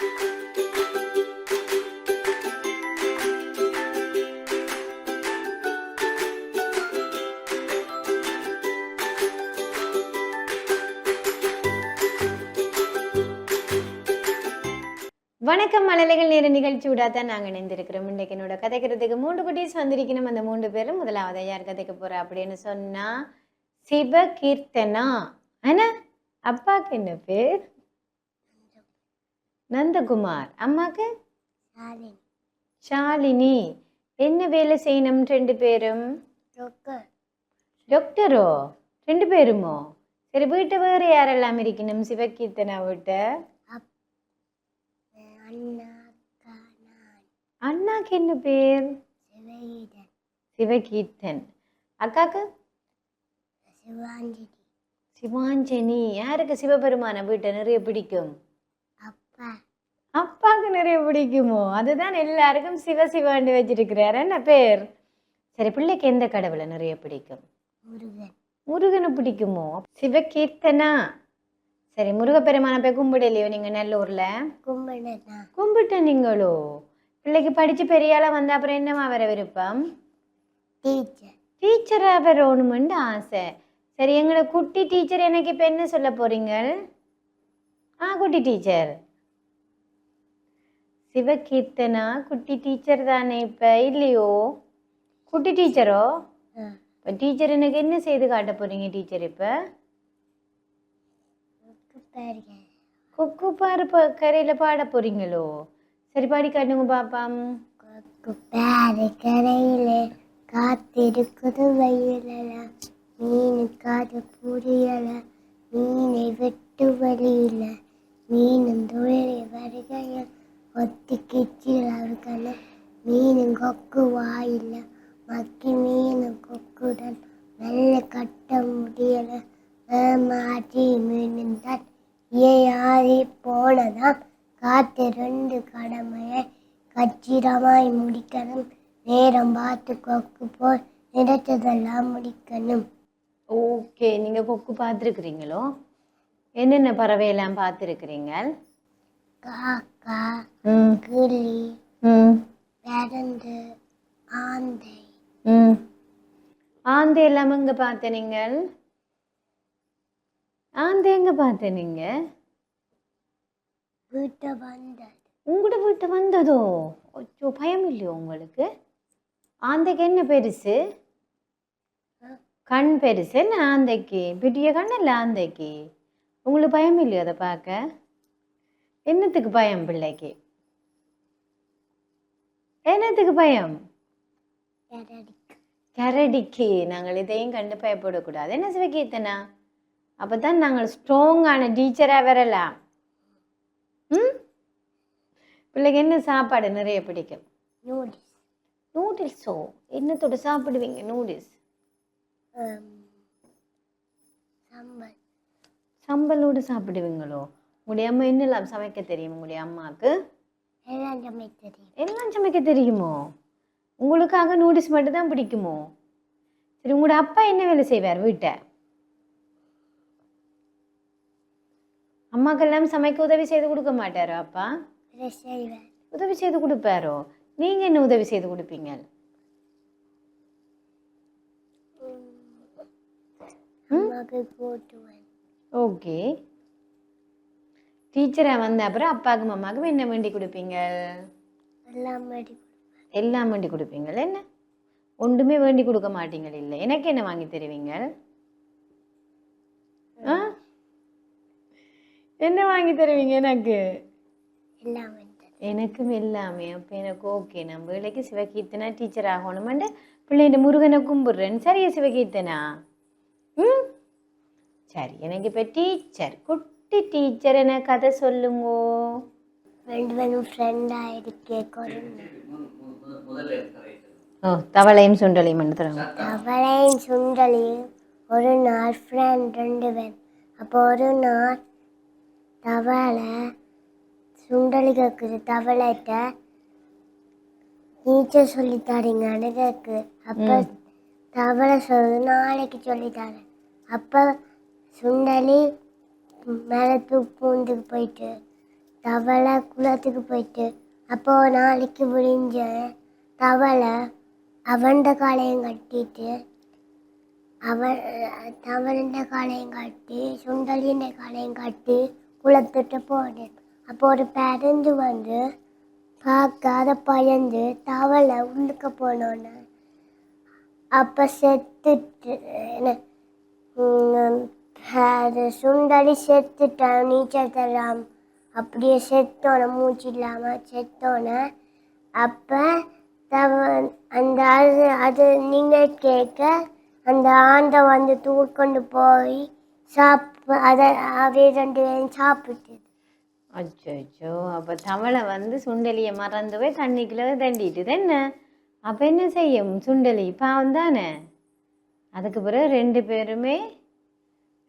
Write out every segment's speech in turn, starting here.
வணக்கம் மழலைகள் நேர நிகழ்ச்சியோட தான் நாங்கள் இணைந்திருக்கிறோம். இன்றைக்கு என்னோட கதைக்கிறதுக்கு மூன்று குட்டீஸ் வந்திருக்கணும். அந்த மூன்று பேரும் முதலாவது யார் கதைக்க போறா அப்படின்னு சொன்னா சிவ கீர்த்தனா ஆனா அப்பாவுக்கு என்ன பேர்? நந்தகுமார் அம்மாக்கு? ஷாலினி. என்ன வேலை செய்யணும் ரெண்டு பேரும்? டாக்டரோ. ரெண்டு பேருமோ? சரி வீட்டை வேறு யாரெல்லாம் இருக்கணும் சிவகீர்த்தனா வீட்டை அண்ணாக்கு என்ன பேர்? சிவகீர்த்தன். அக்காக்கு? சிவாஞ்சனி யாருக்கு சிவபெருமான வீட்டை நிறைய பிடிக்கும்? அப்பாவுக்கு நிறைய பிடிக்குமோ? அதுதான் எல்லாருக்கும் சிவ சிவாண்டு வச்சிருக்கிறார். என்ன பேர்? சரி பிள்ளைக்கு எந்த கடவுளை நிறைய பிடிக்கும்? முருகன். முருகனை பிடிக்குமோ? சிவகீர்த்தனா? சரி முருகப்பெருமான போய் கும்பிடலையோ நீங்க நல்லூர்ல? கும்பிட்ட நீங்களோ? பிள்ளைக்கு படிச்சு பெரிய ஆளா வந்த அப்புறம் என்னமா வர விருப்பம்? டீச்சர். வரணுமெண்டு ஆசை. சரி எங்களை குட்டி டீச்சர் எனக்கு இப்போ என்ன சொல்ல போறீங்க ஆ குட்டி டீச்சர். சிவகீர்த்தனா? குட்டி டீச்சர் தானே இப்போ இல்லையோ? குட்டி டீச்சரோ? இப்போ டீச்சர் எனக்கு என்ன செய்து காட்ட போறீங்க டீச்சர் இப்போ? கொக்கு பாரு கரையில் பாட போறீங்களோ? சரி பாடி காட்டுங்க பாப்பாம். கொக்கு பேரு கரையிலே காத்திருக்குது வயலல. மீனுக்காக புரியல மீனை வெட்டு வழியில. மீனும் தொழிலை வருகையில் ஒத்தி கிச்சில் அவர்களே மீனும் கொக்கு வாயில மக்கி மீன் கொக்குடன் நல்ல கட்ட முடியலை. மாற்றி மீனும் தான் ஆறி போனதாம். காற்று ரெண்டு கடமையை கச்சிதமாய் முடிக்கணும். நேரம் பார்த்து கொக்கு போய் நினைச்சதெல்லாம் முடிக்கணும். ஓகே நீங்கள் கொக்கு பார்த்துருக்குறீங்களோ? என்னென்ன பறவையெல்லாம் பார்த்துருக்குறீங்க காக்கா கிளி ம். பருந்து ஆந்தை. ஆந்தை எல்லாம் எங்கே பார்த்த நீங்கள்? ஆந்தை எங்கே பார்த்த நீங்கள் வீட்டை வந்தது. உங்களோட வீட்டு வந்ததோ? அச்சோ பயம் இல்லையோ உங்களுக்கு? ஆந்தைக்கு என்ன பெருசு? கண் பெருசு என்ன ஆந்தைக்கு? பெரிய கண் இல்லை ஆந்தைக்கு? உங்களுக்கு பயம் இல்லையோ அதை பார்க்க? என்னத்துக்கு பயம் பிள்ளைக்கு? என்னத்துக்கு பயம்? கரடிக்கு. நாங்கள் இதையும் கண்டு பயப்படக்கூடாது. என்ன சிவகீர்த்தனா? அப்போ தான் நாங்கள் ஸ்ட்ராங்கான டீச்சராக வரலாம். ம்? பிள்ளைக்கு என்ன சாப்பாடு நிறைய பிடிக்கும்? நூடில்ஸ் நூடுல்ஸோ என்னத்தோட சாப்பிடுவீங்க நூடுல்ஸ் சம்பல் சம்பலோடு சாப்பிடுவீங்களோ? உங்களுடைய அம்மா என்னெல்லாம் சமைக்க தெரியும் உங்களுடைய அம்மாவுக்கு எல்லாம் சமைக்க தெரியும். எல்லாம் சமைக்க தெரியுமோ? உங்களுக்காக நூடுல்ஸ் மட்டும் தான் பிடிக்குமோ? சரி உங்களோட அப்பா என்ன வேலை செய்வார் வீட்டை? அம்மாக்கெல்லாம் சமைக்க உதவி செய்து கொடுக்க மாட்டாரோ அப்பா? உதவி செய்து கொடுப்பாரோ? நீங்க என்ன உதவி செய்து கொடுப்பீங்க? ஓகே டீச்சராக வந்த அப்புறம் அப்பாவுக்கும் அம்மாவுக்கும் என்ன வேண்டி கொடுப்பீங்க? எல்லாம் மடி எல்லாம் வேண்டி கொடுப்பீங்க. என்ன? ஒன்றுமே வேண்டி கொடுக்க மாட்டீங்க இல்லை. எனக்கு என்ன வாங்கி தருவீங்க? ஆ? என்ன வாங்கி தருவீங்க எனக்கு? எனக்கும் எல்லாமே. அப்போ எனக்கு ஓகே. நான் வேலைக்கு சிவகீர்த்தனா டீச்சர் ஆகணுமெண்டு பிள்ளைகிட்ட முருகனை கும்பிடுறேன். சரியா சிவகீர்த்தனா? ம்? சரி. எனக்கு இப்போ டீச்சர் குட்டி டீச்சர் என கதை சொல்லுங்கோ. ரெண்டு பேரும் ஃப்ரெண்டாக இருக்கே கொரோனா ஓ தவளையும் சுண்டலையும் தருங்க தவளையும் சுண்டலியும் ஒரு நாள் ஃப்ரெண்ட் ரெண்டு பேர். அப்போ ஒரு நாள் தவளை சுண்டலி கேட்குது தவளைகிட்ட நீச்சல் சொல்லி தரீங்கன்னு கேட்கு அப்போ தவளை சொல்லுது நாளைக்கு சொல்லி தரேன். அப்போ சுண்டலி மேலே பூந்துக்கு போயிட்டு தவளை குளத்துக்கு போயிட்டு அப்போ நாளைக்கு முடிஞ்ச தவளை அவண்ட காலையும் கட்டிட்டு அவன் தவளண்ட காலையும் கட்டி சுண்டலின்ற காலையும் கட்டி குளத்துட்டு போனேன். அப்போ ஒரு பேருந்து வந்து பார்க்க அதை பயந்து தவளை உள்ளுக்க போனோன்னு. அப்போ செத்துட்டு என்ன, அது சுண்டலி செத்துட்டான் நீச்சல் தரலாம் அப்படியே செத்தோன மூச்சு இல்லாமல் செத்தோன அப்போ தவ அந்த அது அது நீங்கள் கேட்க அந்த ஆண்டை வந்து தூக்கொண்டு போய் சாப்ப அதை அவே ரெண்டு பேரும் சாப்பிட்டு அச்சோ அச்சோ அப்போ தவளை வந்து சுண்டலியை மறந்து போய் தண்ணிக்குள்ள தண்டிட்டு என்ன? அப்போ என்ன செய்யும்? சுண்டலி பாவம் தானே? அதுக்கு பிறகு ரெண்டு பேருமே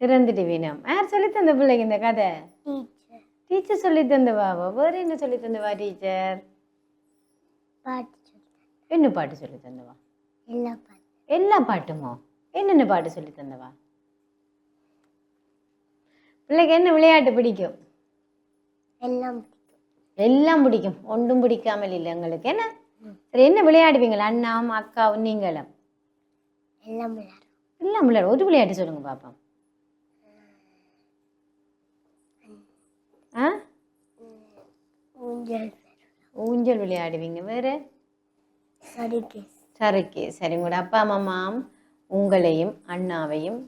இறந்துட்டு வீணம் யார் சொல்லி தந்த பிள்ளைங்க இந்த கதை? டீச்சர் சொல்லி தந்தவாவா வேறு என்ன சொல்லி தந்தவா டீச்சர் என்ன பாட்டு சொல்லி தந்தவா? எல்லா பாட்டு. எல்லா பாட்டுமோ? என்னென்ன பாட்டு சொல்லி தந்தவா? பிள்ளைக்கு என்ன விளையாட்டு பிடிக்கும்? எல்லாம் பிடிக்கும். எல்லாம் பிடிக்கும். ஒன்றும் பிடிக்காமல் இல்லை எங்களுக்கு. என்ன? சரி என்ன விளையாடுவீங்களா? அண்ணாவும் அக்காவும் நீங்களும்? எல்லாம் விளையாடும் எல்லாம் விளையாடு ஒரு விளையாட்டு சொல்லுங்க பாப்போம். ஆ? ஊஞ்சல். ஊஞ்சல் விளையாடுவீங்க. வேற? சரிக்கு சரிக்கு சரி உங்களோட அப்பா அம்மாம் உங்களையும் அண்ணாவையும்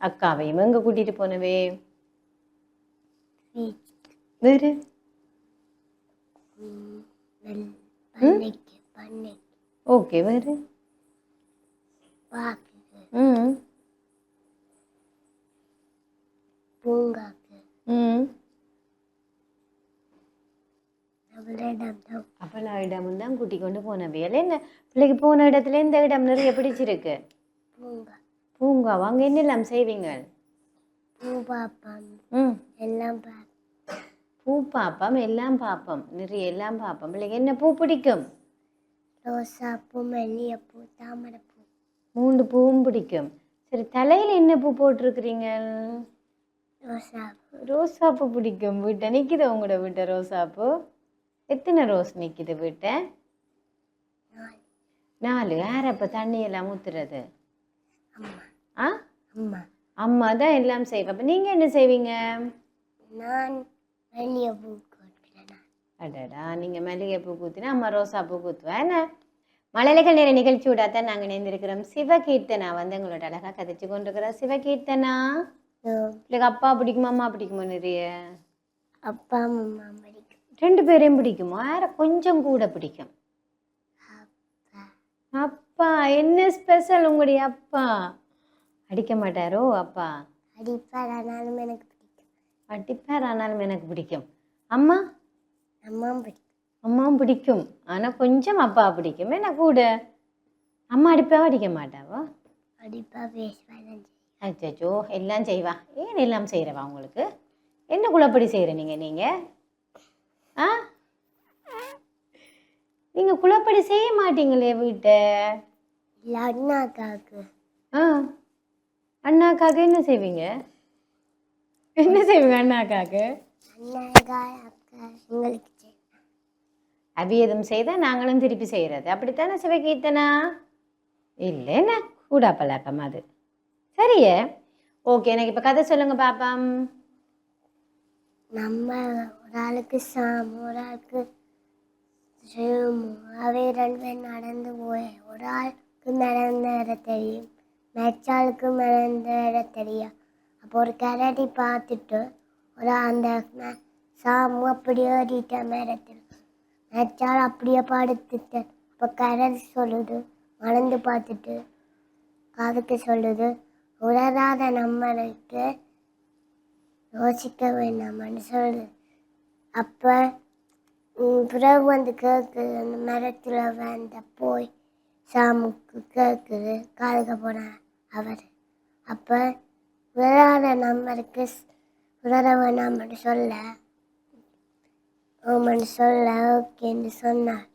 அக்காவையும் எங்க கூட்டிட்டு போனவே? வேறு? ஓகே வேறு? ம். பூங்காக்கு. ம். அவளிடம் தான் கூட்டி கொண்டு போன வேலை என்ன? பிள்ளைக்கு போன இடத்துல இந்த இடம் நிறைய பிடிச்சிருக்கு. பூங்கா. அங்கே என்னெல்லாம் செய்வீங்க? பூ பார்ப்போம் ம். எல்லாம் பூ பார்ப்போம் எல்லாம் பார்ப்போம் நிறைய எல்லாம் பார்ப்போம் பிள்ளைக்கு என்ன பூ பிடிக்கும்? ரோசாப்பூ மல்லிகைப்பூ தாமரைப்பூ. மூன்று பூவும் பிடிக்கும். சரி தலையில் என்ன பூ போட்டிருக்கிறீங்க? ரோசாப்பூ ரோசாப்பூ பிடிக்கும். வீட்டை நிற்கிது உங்களோட வீட்டை ரோசாப்பூ எத்தனை ரோஸ் நிற்கிது வீட்டை நாலு. யார் அப்போ தண்ணி எல்லாம் ஊற்றுறது அம்மா. ஆ அம்மா தான் எல்லாம் செய்வேன் அப்போ நீங்கள் என்ன செய்வீங்க? நான் அடடா நீங்கள் மல்லிகை பூ கூத்தினா அம்மா ரோசா பூ கூத்துவா? என்ன? மழலைகள் நேர நிகழ்ச்சியோட தான் நாங்கள் இணைந்திருக்கிறோம். சிவகீர்த்தனா வந்து எங்களோட அழகாக கதைச்சு கொண்டிருக்கிறோம் சிவகீர்த்தனா? பிள்ளைக்கு அப்பா பிடிக்குமா அம்மா பிடிக்குமா நிறைய? அப்பா அம்மா ரெண்டு பேரையும் பிடிக்குமா. யார கொஞ்சம் கூட பிடிக்கும். அப்பா என்ன ஸ்பெஷல் உங்களுடைய அப்பா? அடிக்க மாட்டாரோ அப்பா? அடிப்பார் ஆனாலும் எனக்கு பிடிக்கும். அடிப்பார் ஆனாலும் எனக்கு பிடிக்கும். அம்மா? அம்மாவும் பிடிக்கும். அம்மாவும் பிடிக்கும். ஆனால் கொஞ்சம் அப்பா பிடிக்கும். என்ன கூட? அம்மா அடிப்பாவா அடிக்க மாட்டாவா? அடிப்பா பேசுவாங்க அச்சோ எல்லாம் செய்வா. ஏன் எல்லாம் செய்கிறவா உங்களுக்கு? என்ன குழப்படி செய்கிற நீங்கள் நீங்கள் ஆ? நீங்கள் குழப்படி செய்ய மாட்டீங்களே வீட்டை? இல்லை அண்ணாக்காவுக்கு ஆ. அண்ணாக்காக என்ன செய்வீங்க? என்ன செய்வீங்க அண்ணாக்காக்கு? செய்வேன் அபியதம் செய்தால் நாங்களும் திருப்பி செய்கிறது அப்படித்தானே சிவகீர்த்தனா? இல்லை என்ன? கூடா பழக்கம் அது. சரியே. ஓகே எனக்கு இப்போ கதை சொல்லுங்க பாப்பாம் நம்ம ஒரு ஆளுக்கு சாமு ஒரு ஆளுக்கு சிவமு அவை ரெண்டு பேர் நடந்து போய் ஒரு ஆளுக்கு மிளந்த இடம் தெரியும் மெச்சாளுக்கு மிளந்த இடம் தெரியும் அப்போ ஒரு கரடி பார்த்துட்டு ஒரு அந்த சாமு அப்படியே ஏறிட்ட மரத்தில் மெச்சால் அப்படியே படுத்துட்டேன் அப்போ கரடி சொல்லுது மறந்து பார்த்துட்டு காதுக்கு சொல்லுது உணராத நம்மளுக்கு யோசிக்க வேண்டாம்னு சொல்லுது. அப்போ பிறகு வந்து கேட்குது அந்த மரத்தில் வந்த போய் சாமுக்கு கேட்குது காதுக்க போன அவர். அப்போ விழாத நம்பருக்கு உணரவை வேணாம்னு சொல்ல. ஓமன்னு சொல்ல ஓகேன்னு சொன்னார்.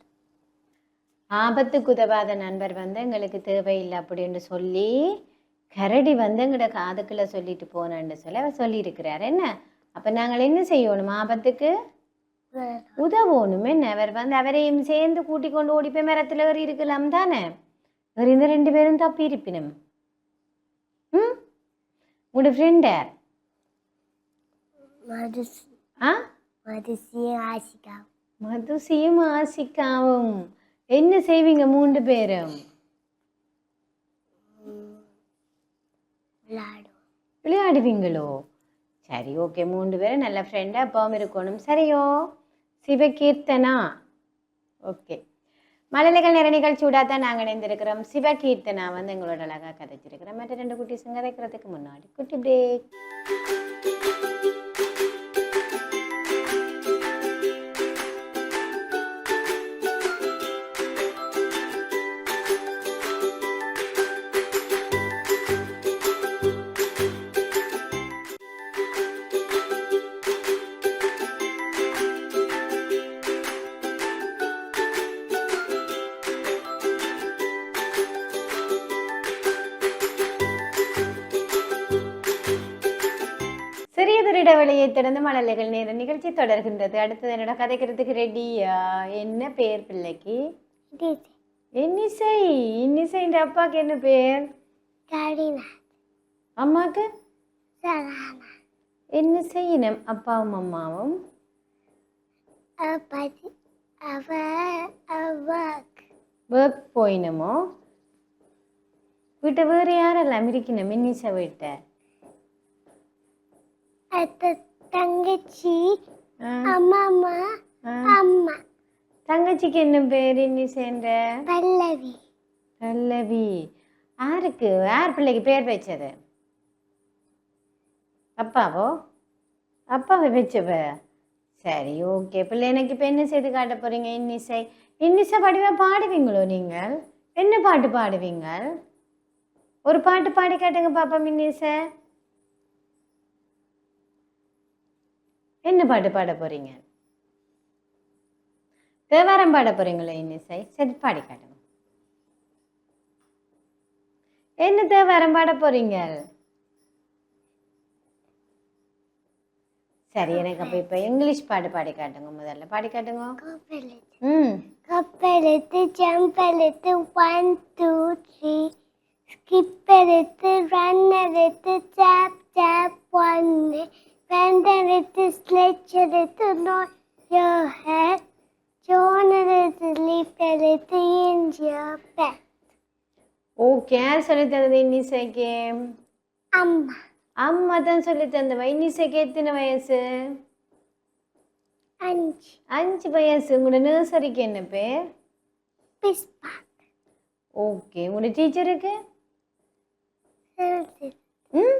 ஆபத்துக்கு உதவாத நண்பர் வந்து எங்களுக்கு தேவையில்லை அப்படின்னு சொல்லி கரடி வந்து எங்களோட காதுக்குள்ளே சொல்லிட்டு போனேன்னு சொல்லி அவர் சொல்லியிருக்கிறார். என்ன? அப்போ நாங்கள் என்ன செய்யணும்? ஆபத்துக்கு உதவணும். அவர் வந்து அவரையும் சேர்ந்து கூட்டிக் கொண்டு ஓடி போய் மரத்தில் ஏறி இருக்கலாம் தானே? வேறு இந்த ரெண்டு பேரும் தப்பி இருப்பினும். ம்? உங்களோட ஃப்ரெண்ட் ஆ? மதுசியும் ஆசிகா மதுசியும் ஆசிக்காவும் என்ன செய்வீங்க மூன்று பேரும்? விளையாடுவீங்களோ? சரி ஓகே மூன்று பேரும் நல்ல ஃப்ரெண்டாக அப்பாவும் இருக்கணும். சரியோ? சிவகீர்த்தனா? ஓகே மழலைகள் நிற நிகழ்ச்சியூடாக தான் நாங்கள் இணைந்திருக்கிறோம். சிவகீர்த்தனா வந்து எங்களோட அழகாக கதைச்சிருக்கிறோம். மற்ற ரெண்டு குட்டி கதைக்கிறதுக்கு முன்னாடி குட்டி பிரேக் இடைவெளியை தொடர்ந்து மழலைகள் நேர நிகழ்ச்சி தொடர்கின்றது. அடுத்தது என்னோட கதைக்கிறதுக்கு ரெடியா என்ன பேர் பிள்ளைக்கு? இன்னிசை இன்னிசைன்ற அப்பாக்கு என்ன பேர்? அம்மாக்கு? என்ன செய்யணும் அப்பாவும் அம்மாவும்? ஒர்க் போயினமோ? வீட்டை வேறு யாரெல்லாம் இருக்கணும்? இன்னிசை வீட்டை. தங்கச்சி அம்மா அம்மா. தங்கச்சிக்கு என்ன பேர் இன்னிசைன்ற பல்லவி. பல்லவி. யாருக்கு யார் பிள்ளைக்கு பேர் வச்சது. அப்பாவோ? அப்பாவை வச்சவ? சரி ஓகே. பிள்ளை எனக்கு இப்போ என்ன செய்து காட்ட போறீங்க? இன்னிசை. இன்னிசை படிவா பாடுவீங்களோ நீங்கள்? என்ன பாட்டு பாடுவீங்க ஒரு பாட்டு பாடி காட்டுங்க பாப்பா இன்னிசை என்ன பாட்டு பாட போறீங்க. தேவாரம் பாட போறீங்களே இன்னிசை. சரி பாடி காட்டுங்க. என்ன தேவாரம் பாட போறீங்க? சரி எனக்கு அப்ப இப்ப இங்கிலீஷ் பாட்டு பாடி காட்டுங்க முதல்ல. பாடி காட்டுங்க. கப்பலெத்து ம். கப்பலெத்து ஜம்பலெத்து ஒன் டூ த்ரீ ஸ்கிப் எடுத்து ரன் எடுத்து டேப் டேப் ஒன்று பெண்ட் எடுத்து ஸ்லெட்ச் எடுத்து நோ யோர் ஹேட் ஜோன் எடுத்து லீப் எடுத்து இன்ஸ் யோர் பேக் ஓகே யார் சொல்லி தந்தது? இன்னிசைக்கு? அம்மா அம்மா தான் சொல்லி தந்தவ. இன்னிசைக்கு எத்தனை வயசு? அஞ்சு. அஞ்சு வயசு. உங்களோட நர்சரிக்கு என்ன பேர்? பிஸ்பா. ஓகே உங்களோட டீச்சருக்கு ம்?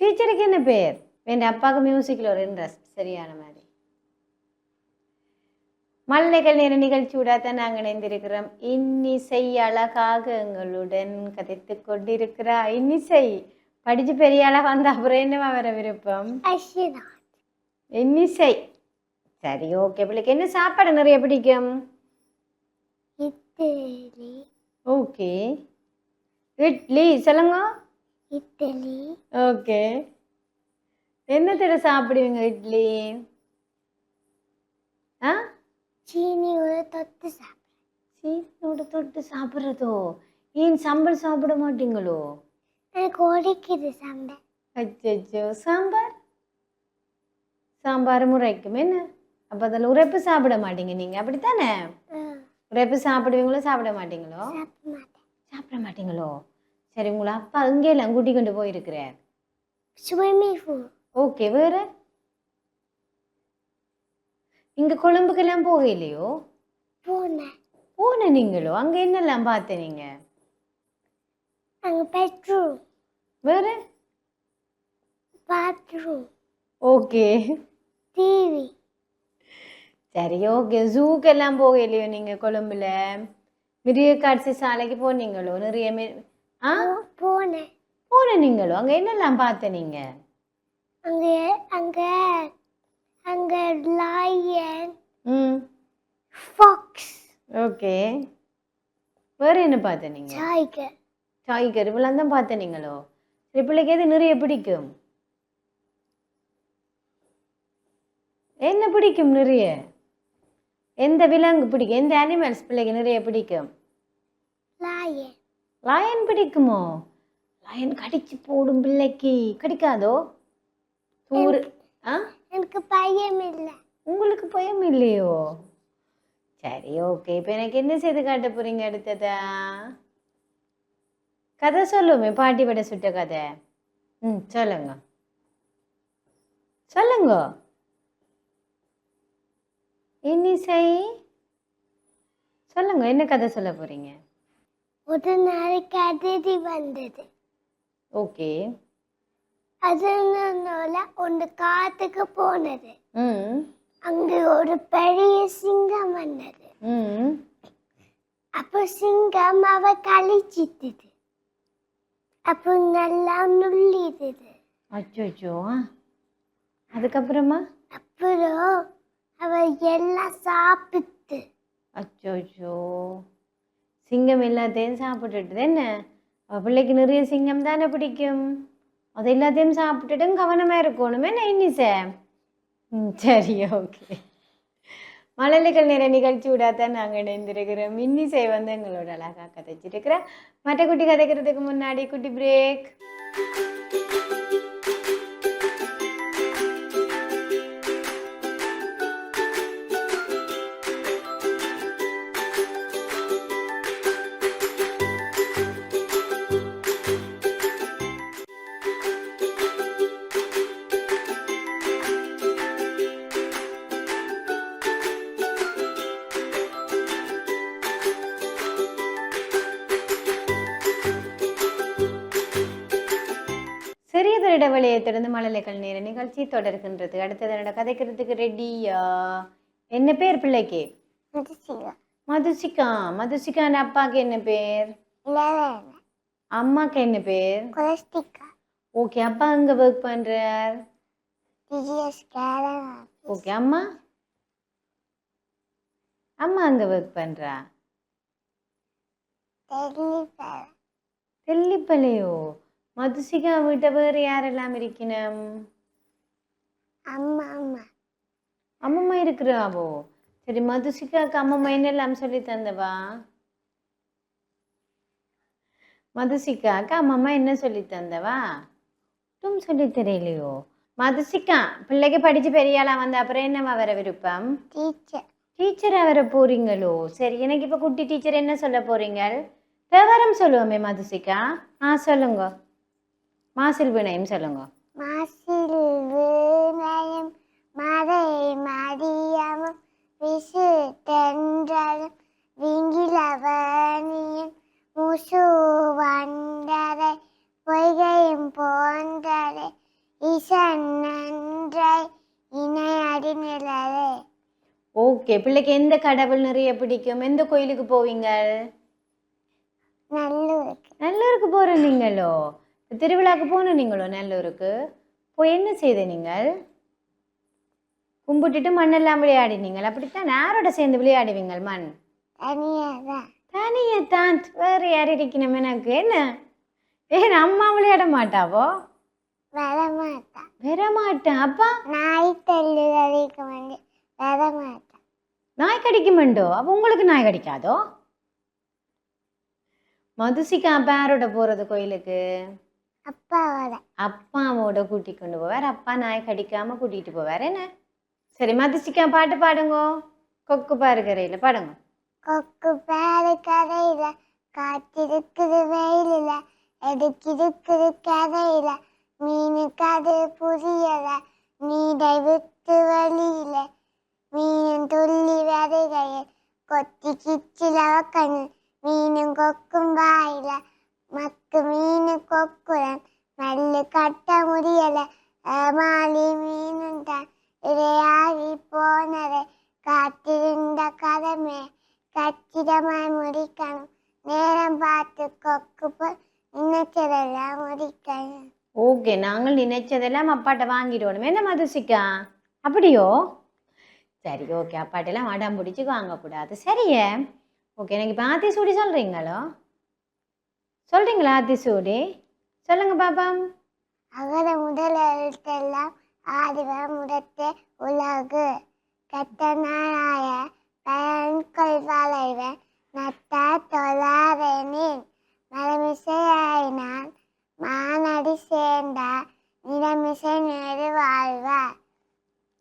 டீச்சருக்கு என்ன பேர்? என் அப்பாவுக்கு மியூசிக்கில் ஒரு இன்ட்ரெஸ்ட் சரியான மாதிரி. மல்லைகள் நேர நிகழ்ச்சியோட தான் நாங்கள் இணைந்திருக்கிறோம். இன்னிசை அழகாக எங்களுடன் கதைத்து கொண்டிருக்கிறா இன்னிசை. படிச்சு பெரிய ஆளாக வந்த அப்புறம் என்னவா வர விருப்பம்? இன்னிசை. சரி ஓகே பிள்ளைக்கு என்ன சாப்பாடு நிறைய பிடிக்கும்? ஓகே இட்லி சொல்லுங்க. இட்லி. ஓகே. என்னத்தோட சாப்பிடுவீங்க இட்லி? ஆ? சீனியோட தொட்டு சாப்பிடு. சீனோட தொட்டு சாப்பிட்றதோ? ஏன் சம்பல் சாப்பிட மாட்டீங்களோ? எனக்கு ஒடிக்குது சண்டை அச்சோ சாம்பார்? சாம்பார் முறைக்கும். என்ன? அப்போ அதில் உரைப்பு சாப்பிட மாட்டீங்க நீங்கள் அப்படித்தானே? உரைப்பு சாப்பிடுவீங்களோ சாப்பிட மாட்டீங்களோ? சாப்பிட மாட்டீங்களோ? சரி உங்களை அப்பா இங்கேயெல்லாம் கூட்டி கொண்டு போயிருக்கிறார். ஓகே வேறு? இங்கே கொழும்புக்கெல்லாம் போகலையோ? போன நீங்களோ? அங்கே என்னெல்லாம் பார்த்த நீங்கள் அங்கே பெட்ரூம் வேறு? பாத்ரூம் ஓகே டிவி சரி ஓகே ஜூக்கெல்லாம் போகலையோ நீங்கள் கொழும்புல? மிருக காட்சி சாலைக்கு போனீங்களோ? நிறைய ஆ? போனேன். போன நீங்களோ? அங்கே என்னெல்லாம் பார்த்த நீங்கள் அங்கே அங்கே அங்கே லயன் ம். Fox okay. வேறு என்ன பார்த்த நீங்கள் டைகர் டைகர் இவ்வளோ தான் பார்த்த நீங்களோ? பிள்ளைக்கு எது நிறைய பிடிக்கும்? என்ன பிடிக்கும் நிறைய? எந்த விலங்கு பிடிக்கும்? எந்த அனிமல்ஸ் பிள்ளைக்கு நிறைய பிடிக்கும்? லயன் பிடிக்குமோ? லயன் கடிச்சு போடும் பிள்ளைக்கு. கடிக்காதோ? தூரு ஆ? எனக்கு பையன் இல்லை உங்களுக்கு பயம் இல்லையோ சரி ஓகே இப்போ எனக்கு என்ன செய்து காட்ட போறீங்க அடுத்ததா? கதை சொல்லுமே பாட்டி வடை சுட்ட கதை. ம் சொல்லுங்க. சொல்லுங்க. இன்னிசை சொல்லுங்க என்ன கதை சொல்ல போறீங்க? ஒரு நாளைக்கு அதிதி வந்தது. ஓகே. அதனால ஒன்று காத்துக்கு போனது. அங்கு ஒரு பெரிய சிங்கம் வந்தது. அப்போ சிங்கம் அவ கழிச்சிட்டுது. அப்போ நல்லா நுள்ளிடுது அச்சோ அதுக்கப்புறமா? அப்புறம் அவ எல்லாம் சாப்பிட்டு. அச்சோச்சோ. சிங்கம் எல்லாத்தையும் சாப்பிட்டுட்டு தானே பிள்ளைக்கு நிறைய சிங்கம் தானே பிடிக்கும். அது எல்லாத்தையும் சாப்பிட்டுட்டும் கவனமாக இருக்கணுமே. என்ன இன்னிசை? ம் சரி ஓகே மழலைகள் நிற நிகழ்ச்சி விடாதான் நாங்கள் இணைந்திருக்கிறோம். இன்னிசை வந்து எங்களோட அழகாக கதைச்சிருக்கிறேன் மற்ற குட்டி கதைக்கிறதுக்கு முன்னாடி குட்டி பிரேக் தொடர்ந்து மழலைகள் நேர நிகழ்ச்சி தொடர்கின்றது. அடுத்தது என்னோட கதைக்கிறதுக்கு ரெடியா என்ன பேர் பிள்ளைக்கு? மதுசிகா. மதுசிகான அப்பாக்கு என்ன பேர்? அம்மாக்கு என்ன பேர்? ஓகே அப்பா அங்க ஒர்க் பண்றார்? ஓகே அம்மா? அம்மா அங்க ஒர்க் பண்றா? தெல்லிப்பலையோ மதுசிகா வீட்டை வேறு யாரெல்லாம் இருக்கணும் அம்மா அம்மா. அம்மம்மா இருக்கிறாவோ? சரி மதுசிகாக்கு அம்மம்மா என்னெல்லாம் சொல்லி தந்தவா? மதுசிகாக்கு அம்மம்மா என்ன சொல்லி தந்தவா? ஒன்றும் சொல்லி தெரியலையோ? மதுசிகா பிள்ளைக்கு படிச்சு பெரிய ஆளா வந்த அப்புறம் என்னவா வர விருப்பம்? டீச்சர் டீச்சரா வர போறீங்களோ? சரி எனக்கு இப்ப குட்டி டீச்சர் என்ன சொல்ல போறீங்க? விவரம் சொல்லுவோமே மதுசிகா. ஆ சொல்லுங்க. மாசில் வினயம் சொல்லுங்க. மாசில் வீணையும் மறை மடியமும் விசு தென்றலும் விங்கிலவனியும் முசு வண்டரை பொய்கையும் போன்றரை இசன் நன்றை இணையடி நிழலே ஓகே பிள்ளைக்கு எந்த கடவுள் நிறைய பிடிக்கும்? எந்த கோயிலுக்கு போவீங்க நல்லூருக்கு. நல்லூருக்கு போற நீங்களோ இப்ப திருவிழாக்கு போன நீங்களோ நல்லூருக்கு? போய் என்ன செய்த நீங்கள்? கும்பிட்டுட்டு மண்ணெல்லாம் விளையாடினீங்கள். அப்படித்தான் யாரோட சேர்ந்து விளையாடுவீங்கள் மண்? தனியே தான் வேற யார் இருக்கணும் எனக்கு? என்ன? ஏன் அம்மா விளையாட மாட்டாவோ? வரமாட்டா வர மாட்டேன் அப்பா? நாய் தள்ளுதலுக்கு வந்து வரமாட்டா நாய் கடிக்குமெண்டோ அப்போ உங்களுக்கு நாய் கடிக்காதோ? மதுசிகா பேரோட போறது கோயிலுக்கு? அப்பாவோட. அப்பாவோட கூட்டி கொண்டு போவார். அப்பா நாய் கடிக்காம கூட்டிட்டு போவார். என்ன? சரி மதுசிக்கா பாட்டு பாடுங்கோ. கொக்கு பாருகரையில் பாடுங்க. கொக்கு பேரு கரையில. காத்திருக்குது வெயிலில. எடுக்கிருக்குது கரையில. மீனுக்கு அது புரியல. நீடை விட்டு வழியில மீனும் துள்ளி வருகையில். கொத்தி கிச்சில கண்ணு. மீனும் கொக்கும் வாயில. மக்கு மீனு கொக்குடன் மல்லு கட்ட முடியல ஏமாலி மீனுண்டான் இரையாகி போனதை காத்திருந்த கதமே கச்சிதமாய் முடிக்கணும். நேரம் பார்த்து கொக்கு போய் நினைச்சதெல்லாம் முடிக்கணும். ஓகே நாங்கள் நினைச்சதெல்லாம் அப்பாட்ட வாங்கிடுவோம் என்ன மதுசிக்கா அப்படியோ? சரி ஓகே அப்பாட்டெல்லாம் அடம் பிடிச்சி வாங்கக்கூடாது. சரியே? ஓகே எனக்கு இப்போ ஆத்தி சூடி சொல்கிறீங்களோ சொல்கிறீங்களா ஆத்தி சூடி சொல்லுங்க பாப்பா அகர முதல் எழுத்தெல்லாம் ஆதிவ முடத்தே உலகு. கட்டனாய பயன் கொள்வாளைவன் நத்தா தொழாதெனின். மரமிசையாயினான் மானடி சேர்ந்தார் நிலமிசை நேரு வாழ்வார்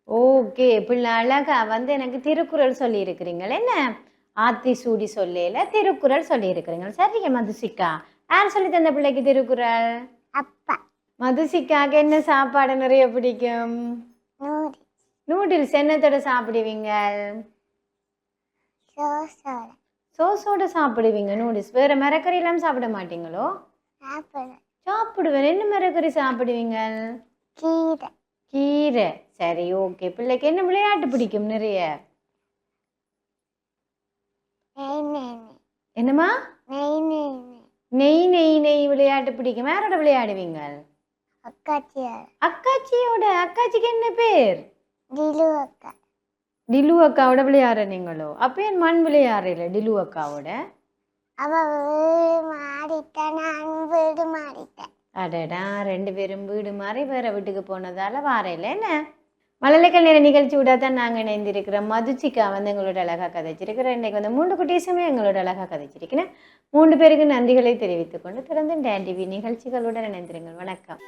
ஓகே பிள்ளை அழகா வந்து எனக்கு திருக்குறள் சொல்லி இருக்கிறீங்கள் என்ன? ஆத்தி சூடி சொல்லையில திருக்குறள் சொல்லி இருக்கிறீங்க சரிங்க மதுசிக்கா யார் சொல்லி தந்த பிள்ளைக்கு திருக்குறள்? அப்பா. மதுசிக்காக்கு என்ன சாப்பாடு நிறைய பிடிக்கும்? நூடுல்ஸ். என்னத்தோட சாப்பிடுவீங்க? சோசோல சோஸோட சாப்பிடுவீங்க நூடுல்ஸ். வேற மரக்கறியெல்லாம் சாப்பிட மாட்டீங்களோ? சாப்பிட சாப்பிடுவேன். என்ன மரக்கறி சாப்பிடுவீங்க? கீரை. கீரை. சரி ஓகே. பிள்ளைக்கு என்ன விளையாட்டு பிடிக்கும் நிறைய? நெய். நெய் நெய் நெய் விளையாட்டு பிடிக்கும். யாரோட விளையாடுவீங்க அக்காச்சியார் அக்காச்சியோட? அக்காச்சிக்கு என்ன பேர்? திலு அக்கா. டிலு அக்காவோட விளையாடுற நீங்களோ? அப்போ என் மண் விளையாடுறீல டிலு அக்காவோட? அவ மாறிட்டேன். நான் வீடு மாறிட்டேன். அடடா ரெண்டு பேரும் வீடு மாறி வேற வீட்டுக்கு போனதால வாரையில என்ன? மழலைக்கல் நேர நிகழ்ச்சி விட தான் நாங்கள் இணைந்திருக்கிறோம். மதுச்சிக்கா வந்து எங்களோட அழகாக கதைச்சிருக்கிறோம் இன்னைக்கு வந்து மூன்று குட்டீஸுமே எங்களோட அழகாக கதைச்சிருக்கிறேன். மூன்று பேருக்கு நன்றிகளை தெரிவித்துக் கொண்டு தொடர்ந்து டேன் டிவி நிகழ்ச்சிகளுடன் இணைந்திருங்கள். வணக்கம்.